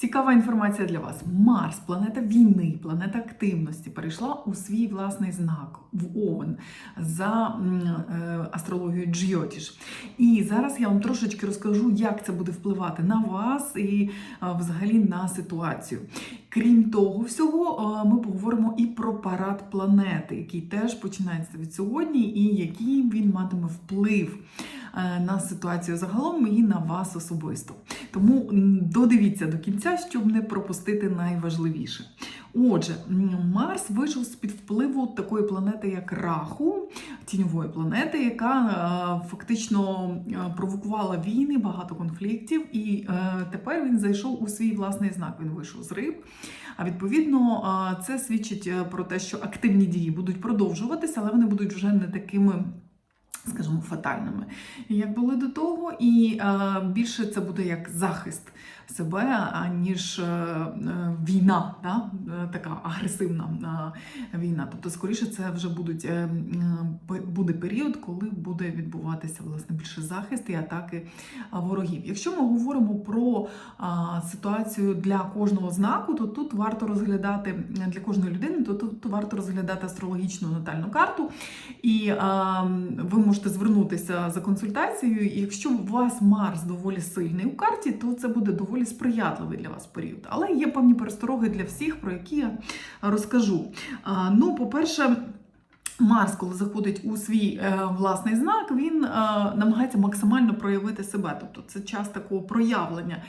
Цікава інформація для вас. Марс, планета війни, планета активності, перейшла у свій власний знак в Овен за е, астрологією Джйотіш. І зараз я вам трошечки розкажу, як це буде впливати на вас і е, взагалі на ситуацію. Крім того всього, е, ми поговоримо і про парад планети, який теж починається від сьогодні, і який він матиме вплив на ситуацію загалом і на вас особисто. Тому додивіться до кінця, щоб не пропустити найважливіше. Отже, Марс вийшов з-під впливу такої планети, як Раху, тіньової планети, яка е, фактично е, провокувала війни, багато конфліктів, і е, тепер він зайшов у свій власний знак. Він вийшов з риб. А відповідно, е, це свідчить е, про те, що активні дії будуть продовжуватися, але вони будуть вже не такими. Скажімо, фатальними, як були до того, і е, більше це буде як захист себе, аніж е, е, війна, да? е, така агресивна війна. Тобто, скоріше, це вже будуть, буде період, коли буде відбуватися власне більше захист і атаки ворогів. Якщо ми говоримо про ситуацію для кожного знаку, то тут варто розглядати для кожної людини, то тут варто розглядати астрологічну натальну карту. І ви можете звернутися за консультацією. Якщо у вас Марс доволі сильний у карті, то це буде доволі сприятливий для вас період. Але є певні перестороги для всіх, про які я розкажу. Ну, по-перше, Марс, коли заходить у свій е, власний знак, він е, намагається максимально проявити себе. Тобто це час такого проявлення.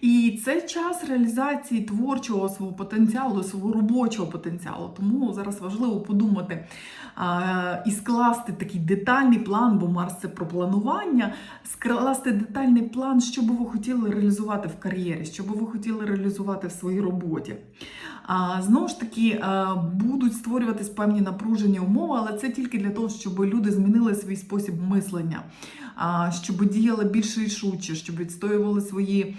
І це час реалізації творчого свого потенціалу, свого робочого потенціалу. Тому зараз важливо подумати е, і скласти такий детальний план, бо Марс це про планування, скласти детальний план, що би ви хотіли реалізувати в кар'єрі, що би ви хотіли реалізувати в своїй роботі. Знову ж таки, е, будуть створюватись певні напружені умови, але це тільки для того, щоб люди змінили свій спосіб мислення, щоб діяли більш рішуче, щоб відстоювали свої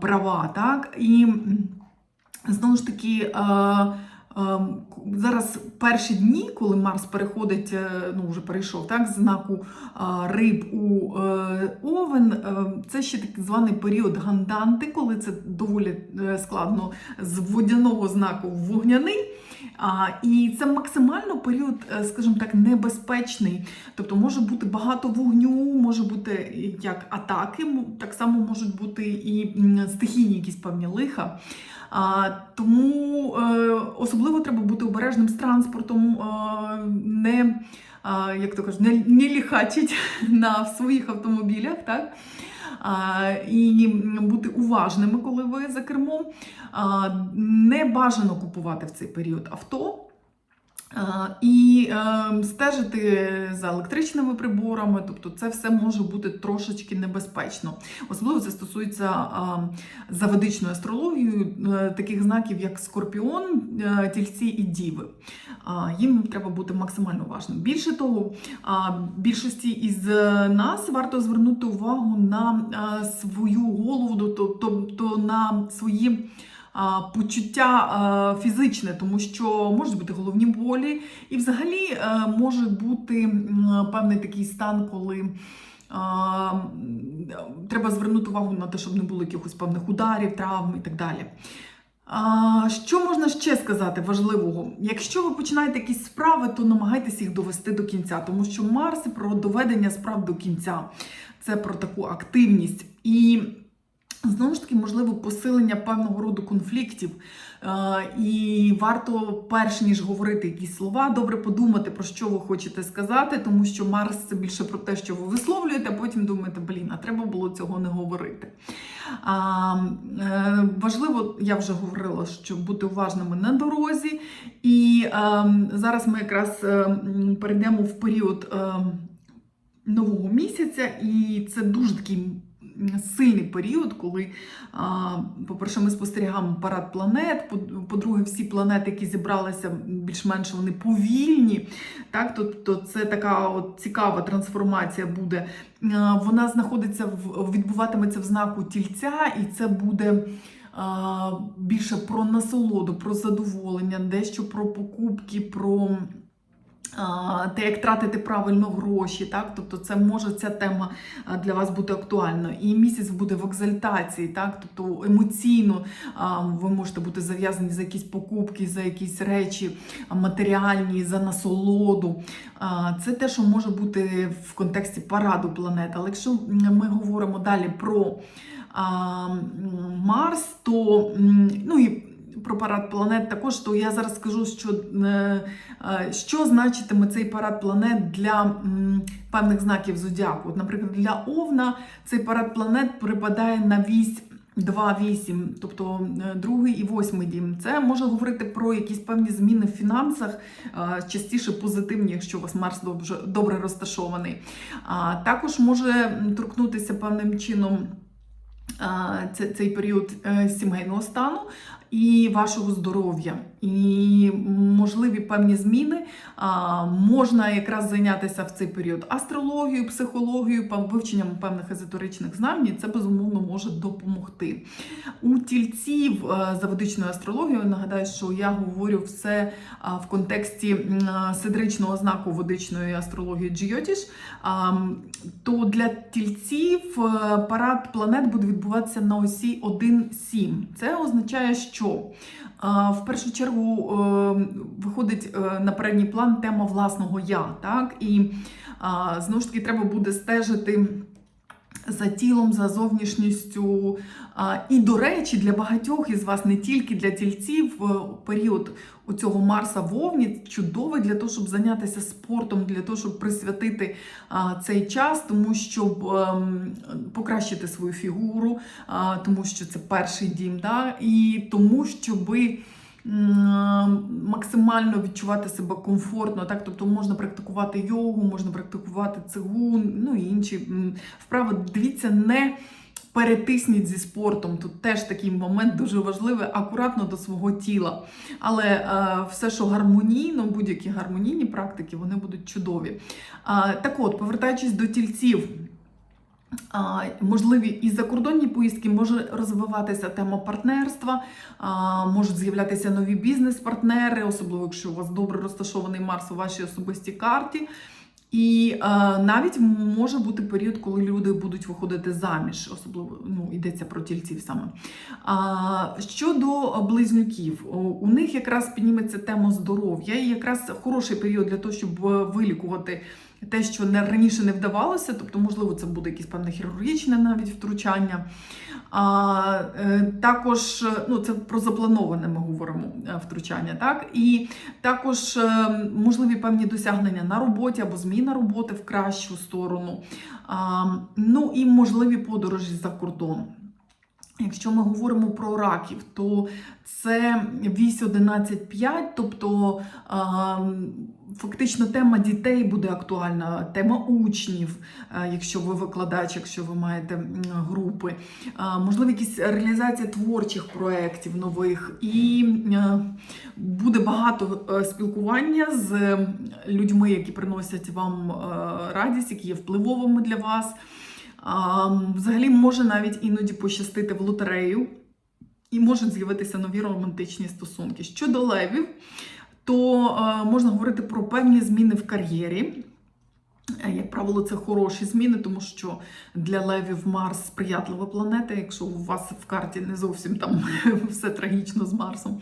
права. Так? І знову ж таки. Е, Ем, Зараз перші дні, коли Марс переходить, е, ну вже перейшов так, знаку риб у е, овен, е, це ще так званий період ганданти, коли це доволі е, складно з водяного знаку в вогняний. І це максимально період, е, скажімо так, небезпечний. Тобто може бути багато вогню, може бути як атаки, так само можуть бути і стихійні якісь певні лиха. А, тому е, особливо треба бути обережним з транспортом, е, не, як то кажуть, не ліхачить на своїх автомобілях, так? І бути уважними, коли ви за кермом. Не бажано купувати в цей період авто. І е, стежити за електричними приборами, тобто це все може бути трошечки небезпечно. Особливо це стосується а, за ведичною астрологією е, таких знаків, як Скорпіон, е, Тільці і Діви. Їм треба бути максимально уважним. Більше того, більшості із е, нас варто звернути увагу на свою голову, тобто на свої почуття фізичне, тому що можуть бути головні болі, і взагалі е, може бути певний такий стан, коли. Треба звернути увагу на те, щоб не було якихось певних ударів, травм і так далі. Що можна ще сказати важливого? Якщо ви починаєте якісь справи, то намагайтесь їх довести до кінця, тому що Марс про доведення справ до кінця це про таку активність. І Знову ж таки, можливо, посилення певного роду конфліктів. Е, І варто, перш ніж говорити якісь слова, добре подумати, про що ви хочете сказати, тому що Марс це більше про те, що ви висловлюєте, а потім думаєте, блін, а треба було цього не говорити. А, е, Важливо, я вже говорила, що бути уважними на дорозі. І е, зараз ми якраз перейдемо в період. е, Нового місяця, і це дуже такий сильний період, коли, по-перше, ми спостерігаємо парад планет. по- По-друге, всі планети, які зібралися, більш-менш вони повільні. Так, тобто це така от цікава трансформація буде. Вона знаходиться в відбуватиметься в знаку тільця, і це буде. Більше про насолоду, про задоволення, дещо про покупки, про те, як тратити правильно гроші, так? Тобто це може ця тема для вас бути актуальною. І місяць буде в екзальтації, так? Тобто емоційно ви можете бути зав'язані за якісь покупки, за якісь речі матеріальні, за насолоду. Це те, що може бути в контексті параду планет. Але якщо ми говоримо далі про Марс, то ну і про парад планет також, то я зараз скажу, що, е, е, що значитиме цей парад планет для певних знаків зодіаку. От, наприклад, для Овна цей парад планет припадає на вісь 2-8, тобто е, другий і восьмий дім. Це може говорити про якісь певні зміни в фінансах, частіше позитивні, якщо у вас Марс добре, розташований. А також може торкнутися певним чином. Цей період сімейного стану і вашого здоров'я, і можливі певні зміни а, можна якраз зайнятися в цей період астрологією, психологією, вивченням певних езотеричних знань, і це безумовно може допомогти. У тільців е, за ведичною астрологією нагадаю, що я говорю все в контексті сидричного знаку ведичної астрології Джйотіш. То для тільців е, парад планет буде відбуватися на осі 1-7. Це означає, що в першу чергу е, виходить е, на передній план тема власного я. Так? І знову ж таки треба буде стежити. За тілом, за зовнішністю. І, до речі, для багатьох із вас, не тільки для тільців, е, період у цього Марса Вовні чудовий для того, щоб зайнятися спортом, для того, щоб присвятити цей час, тому щоб ем, покращити свою фігуру, тому що це перший дім, да? і тому, щоби. Максимально відчувати себе комфортно, так тобто можна практикувати йогу, можна практикувати цигун, ну і інші вправи. Дивіться, не перетисніть зі спортом. Тут теж такий момент дуже важливий, акуратно до свого тіла. Але е, все, що гармонійно, будь-які гармонійні практики, вони будуть чудові. А, так от, повертаючись до тільців. Можливі і закордонні поїздки може розвиватися тема партнерства, можуть з'являтися нові бізнес-партнери, особливо якщо у вас добре розташований Марс у вашій особистій карті. І е, навіть може бути період, коли люди будуть виходити заміж, особливо ну, йдеться про тільців саме. Щодо близнюків, у них якраз підніметься тема здоров'я, і якраз хороший період для того, щоб е, вилікувати те, що не, раніше не вдавалося, тобто, можливо, це буде якесь певне хірургічне навіть втручання. А, е, також ну, це про заплановане ми говоримо е, втручання, так? І також е, можливі певні досягнення на роботі або зміна роботи в кращу сторону. А, ну і можливі подорожі за кордон. Якщо ми говоримо про раків, то це вісь 11.5, тобто а, фактично тема дітей буде актуальна, тема учнів, якщо ви викладач, якщо ви маєте групи, можливо, якісь реалізація творчих проєктів нових, і е, буде багато е, спілкування з людьми, які приносять вам е, радість, які є впливовими для вас. Взагалі може навіть іноді пощастити в лотерею, і можуть з'явитися нові романтичні стосунки. Щодо левів, то е, можна говорити про певні зміни в кар'єрі. Е, Як правило, це хороші зміни, тому що для левів Марс сприятлива планета, якщо у вас в карті не зовсім там все трагічно з Марсом.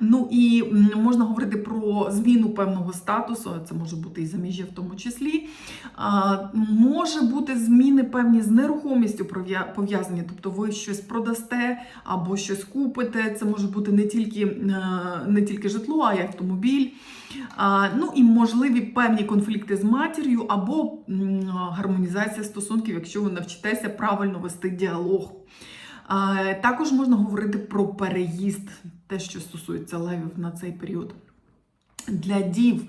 Ну і можна говорити про зміну певного статусу, це може бути і заміжжя в тому числі. А, може бути зміни певні з нерухомістю пов'язані, тобто ви щось продасте або щось купите. Це може бути не тільки, е, не тільки житло, а й автомобіль. А, ну і можливі певні конфлікти з матір'ю або гармонізація стосунків, якщо ви навчитеся правильно вести діалог. Також можна говорити про переїзд, те, що стосується левів на цей період. Для дів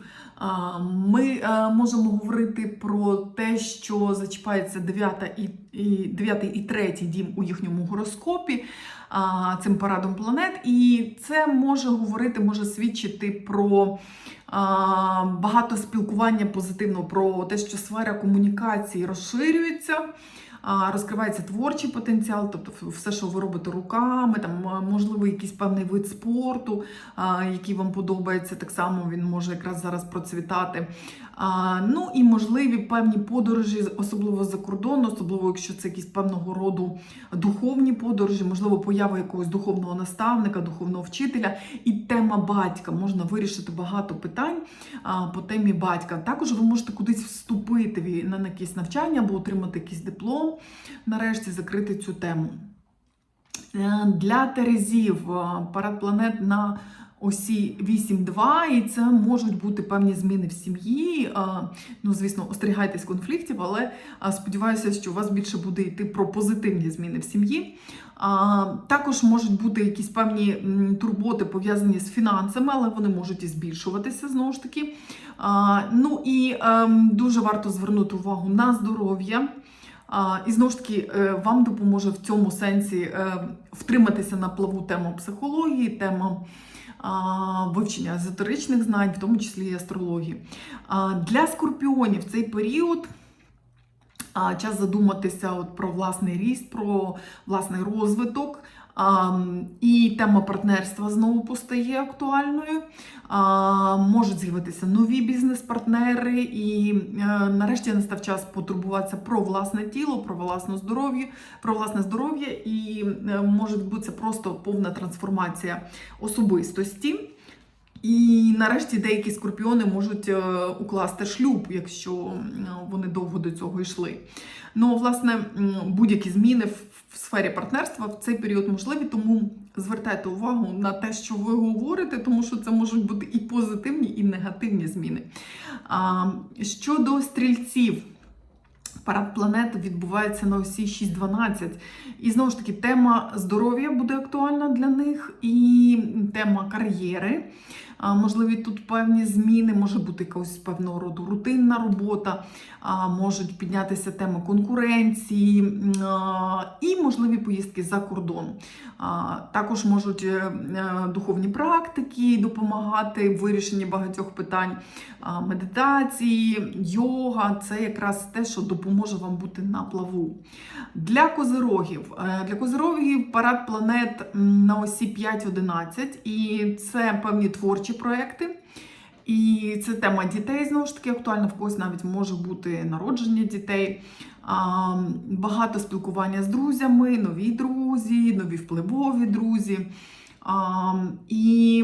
ми е, можемо говорити про те, що зачіпається 9 і, і, 9 і 3 дім у їхньому гороскопі цим парадом планет. І це може говорити, може свідчити про багато спілкування позитивного, про те, що сфера комунікації розширюється. Розкривається творчий потенціал, тобто все, що ви робите руками, там можливо якийсь певний вид спорту, який вам подобається, так само він може якраз зараз процвітати. Ну і можливі певні подорожі, особливо за кордон, особливо якщо це якісь певного роду духовні подорожі, можливо, поява якогось духовного наставника, духовного вчителя, і тема батька. Можна вирішити багато питань по темі батька. Також ви можете кудись вступити на якесь навчання або отримати якийсь диплом, нарешті закрити цю тему. Е, Для Терезів е, парад планет на осі 8-2, і це можуть бути певні зміни в сім'ї. Ну, звісно, остерігайтесь конфліктів, але сподіваюся, що у вас більше буде йти про позитивні зміни в сім'ї. Також можуть бути якісь певні турботи пов'язані з фінансами, але вони можуть і збільшуватися знову ж таки. Ну і ем, дуже варто звернути увагу на здоров'я. І знову ж таки, е, вам допоможе в цьому сенсі е, втриматися на плаву тему психології, тема вивчення езотеричних знань, в тому числі і астрології. Для скорпіонів цей період. Час задуматися от про власний ріст, про власний розвиток. А, І тема партнерства знову постає актуальною. А, Можуть з'явитися нові бізнес-партнери, і е, нарешті настав час потурбуватися про власне тіло, про власне здоров'я, про власне здоров'я, і е, може бути це просто повна трансформація особистості. І нарешті деякі скорпіони можуть е, укласти шлюб, якщо вони довго до цього йшли. Ну, власне, будь-які зміни в сфері партнерства в цей період можливі, тому звертайте увагу на те, що ви говорите, тому що це можуть бути і позитивні, і негативні зміни. А, щодо стрільців. Парад планет відбувається на осі 6-12. І знову ж таки, тема здоров'я буде актуальна для них, і тема кар'єри. Можливі тут певні зміни, може бути якась певного роду рутинна робота, можуть піднятися теми конкуренції і можливі поїздки за кордон. Також можуть е, е, духовні практики допомагати в вирішенні багатьох питань. Медитації, йога це якраз те, що допоможе вам бути на плаву. Для козирогів. Е, Для козирогів парад планет на осі 5-11, і це певні творчі проекти. І це тема дітей знову ж таки актуальна. В когось навіть може бути народження дітей, багато спілкування з друзями, нові друзі, нові впливові друзі. І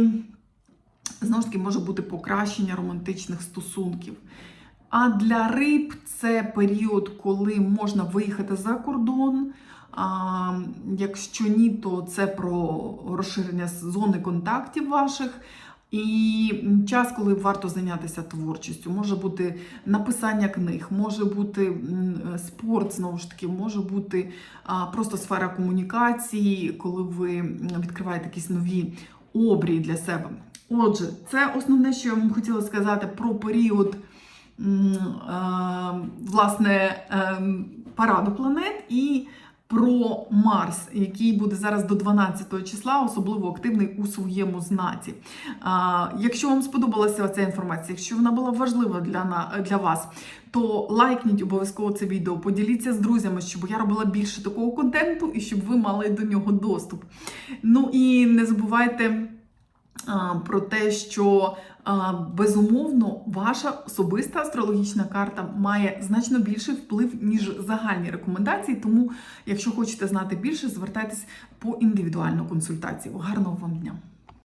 знову ж таки може бути покращення романтичних стосунків. А для риб це період, коли можна виїхати за кордон. А, якщо ні, то це про розширення зони контактів ваших. І час, коли варто зайнятися творчістю, може бути написання книг, може бути спорт, знову ж таки, може бути просто сфера комунікації, коли ви відкриваєте якісь нові обрії для себе. Отже, це основне, що я вам хотіла сказати про період е, власне ем, параду планет і про Марс, який буде зараз до 12 числа, особливо активний у своєму знаці. Якщо вам сподобалася ця інформація, якщо вона була важлива для, для вас, то лайкніть обов'язково це відео, поділіться з друзями, щоб я робила більше такого контенту і щоб ви мали до нього доступ. Ну і не забувайте про те, що безумовно ваша особиста астрологічна карта має значно більший вплив, ніж загальні рекомендації. Тому, якщо хочете знати більше, звертайтесь по індивідуальну консультацію. Гарного вам дня!